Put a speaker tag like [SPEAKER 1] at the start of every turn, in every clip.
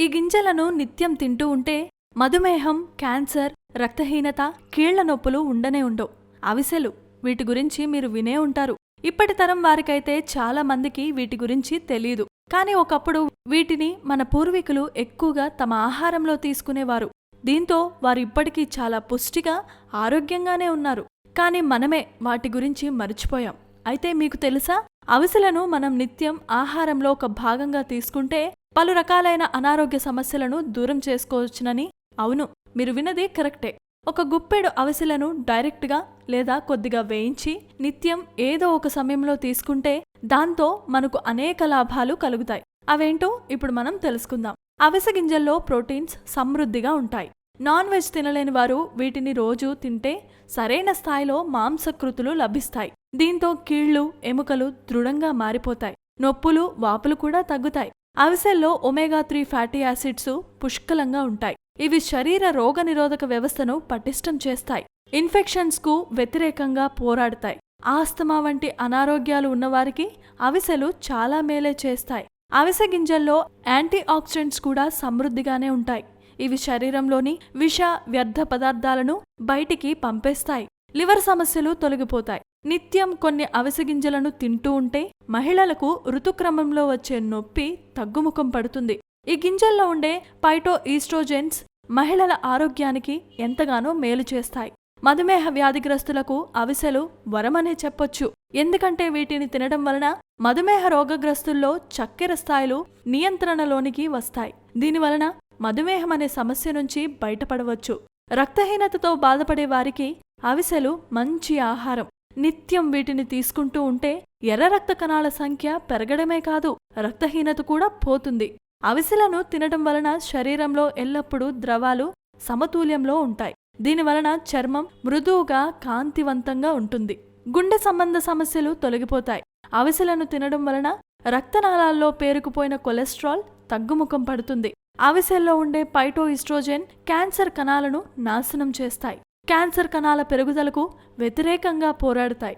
[SPEAKER 1] ఈ గింజలను నిత్యం తింటూ ఉంటే మధుమేహం క్యాన్సర్ రక్తహీనత కీళ్ళ నొప్పులు ఉండనే ఉండవు. అవిసెలు వీటి గురించి మీరు వినే ఉంటారు. ఇప్పటి తరం వారికైతే చాలా మందికి వీటి గురించి తెలియదు కానీ ఒకప్పుడు వీటిని మన పూర్వీకులు ఎక్కువగా తమ ఆహారంలో తీసుకునేవారు. దీంతో వారు ఇప్పటికీ చాలా పుష్టిగా ఆరోగ్యంగానే ఉన్నారు. కానీ మనమే వాటి గురించి మర్చిపోయాం. అయితే మీకు తెలుసా? అవిసెలను మనం నిత్యం ఆహారంలో ఒక భాగంగా తీసుకుంటే పలు రకాలైన అనారోగ్య సమస్యలను దూరం చేసుకోవచ్చునని అవును మీరు విన్నది కరెక్టే. ఒక గుప్పెడు అవిసెలను డైరెక్ట్గా లేదా కొద్దిగా వేయించి నిత్యం ఏదో ఒక సమయంలో తీసుకుంటే దాంతో మనకు అనేక లాభాలు కలుగుతాయి. అవేంటో ఇప్పుడు మనం తెలుసుకుందాం. అవిసె గింజల్లో ప్రోటీన్స్ సమృద్ధిగా ఉంటాయి. నాన్ వెజ్ తినలేని వారు వీటిని రోజూ తింటే సరైన స్థాయిలో మాంసకృతులు లభిస్తాయి. దీంతో కీళ్ళు ఎముకలు దృఢంగా మారిపోతాయి. నొప్పులు వాపులు కూడా తగ్గుతాయి. అవిసెల్లో ఒమేగా త్రీ ఫ్యాటీ యాసిడ్స్ పుష్కలంగా ఉంటాయి. ఇవి శరీర రోగనిరోధక వ్యవస్థను పటిష్టం చేస్తాయి. ఇన్ఫెక్షన్స్కు వ్యతిరేకంగా పోరాడతాయి. ఆస్తమా వంటి అనారోగ్యాలు ఉన్నవారికి అవిసెలు చాలా మేలే చేస్తాయి. అవిసె గింజల్లో యాంటీ ఆక్సిడెంట్స్ కూడా సమృద్ధిగానే ఉంటాయి. ఇవి శరీరంలోని విష వ్యర్థ పదార్థాలను బయటికి పంపేస్తాయి. లివర్ సమస్యలు తొలగిపోతాయి. నిత్యం కొన్ని అవిసె గింజలను తింటూ ఉంటే మహిళలకు ఋతుక్రమంలో వచ్చే నొప్పి తగ్గుముఖం పడుతుంది. ఈ గింజల్లో ఉండే పైటో ఈస్ట్రోజెన్స్ మహిళల ఆరోగ్యానికి ఎంతగానో మేలు చేస్తాయి. మధుమేహ వ్యాధిగ్రస్తులకు అవిసెలు వరమనే చెప్పొచ్చు. ఎందుకంటే వీటిని తినడం వలన మధుమేహ రోగగ్రస్తుల్లో చక్కెర స్థాయిలు నియంత్రణలోనికి వస్తాయి. దీనివలన మధుమేహం అనే సమస్య నుంచి బయటపడవచ్చు. రక్తహీనతతో బాధపడే వారికి అవిసెలు మంచి ఆహారం. నిత్యం వీటిని తీసుకుంటూ ఉంటే ఎర్ర రక్త కణాల సంఖ్య పెరగడమే కాదు రక్తహీనత కూడా పోతుంది. అవిసెలను తినడం వలన శరీరంలో ఎల్లప్పుడూ ద్రవాలు సమతుల్యంలో ఉంటాయి. దీనివలన చర్మం మృదువుగా కాంతివంతంగా ఉంటుంది. గుండె సంబంధ సమస్యలు తొలగిపోతాయి. అవిసెలను తినడం వలన రక్తనాళాల్లో పేరుకుపోయిన కొలెస్ట్రాల్ తగ్గుముఖం పడుతుంది. అవిసెల్లో ఉండే పైటో ఇస్ట్రోజెన్ క్యాన్సర్ కణాలను నాశనం చేస్తాయి. క్యాన్సర్ కణాల పెరుగుదలకు వ్యతిరేకంగా పోరాడతాయి.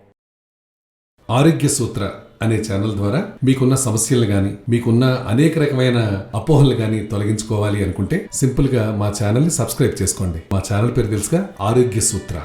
[SPEAKER 2] ఆరోగ్య సూత్ర అనే ఛానల్ ద్వారా మీకున్న సమస్యలు గాని మీకున్న అనేక రకమైన అపోహలు గాని తొలగించుకోవాలి అనుకుంటే సింపుల్గా మా ఛానల్ని సబ్స్క్రైబ్ చేసుకోండి. మా ఛానల్ పేరు తెలుసుగా ఆరోగ్య సూత్ర.